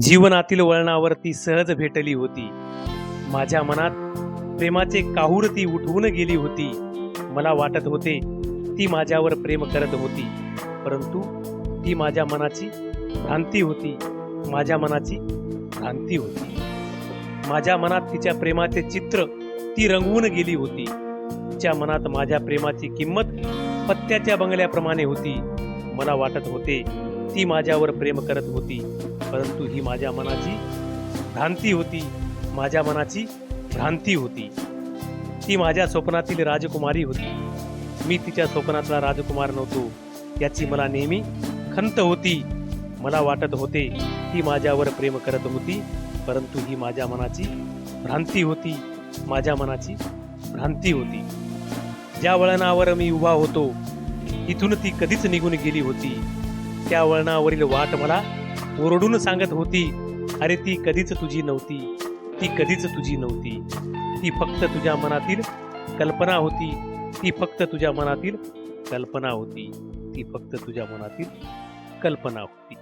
जीवनातील वळणावर ती सहज भेटली होती. माझ्या मनात प्रेमाचे काहूर ती उठवून गेली होती. मला वाटत होते ती माझ्यावर प्रेम करत होती. परंतु ती माझ्या मनाची भ्रांती होती. माझ्या मनाची भ्रांती होती. माझ्या मनात तिच्या प्रेमाचे चित्र ती रंगवून गेली होती. तिच्या मनात माझ्या प्रेमाची किंमत पत्त्याच्या बंगल्याप्रमाणे होती. मला वाटत होते ती माझ्यावर प्रेम करत होती. परंतु ही माझ्या मनाची भ्रांती होती. माझ्या मनाची भ्रांती होती. ती माझ्या स्वप्नातील राजकुमारी होती. मी तिच्या स्वप्नातला राजकुमार नव्हतो. याची मला नेहमी खंत होती. मला वाटत होते ती माझ्यावर प्रेम करत होती परंतु ही माझ्या मनाची भ्रांती होती. माझ्या मनाची भ्रांती होती. ज्या वळणावर मी उभा होतो इथून ती कधीच निघून गेली होती. त्या वळणावरील वाट मला ओरडून सांगत होती अरे ती कधीच तुझी नव्हती ती कधीच तुझी नव्हती. ती फक्त तुझ्या मनातील कल्पना होती. ती फक्त तुझ्या मनातील कल्पना होती. ती फक्त तुझ्या मनातील कल्पना होती.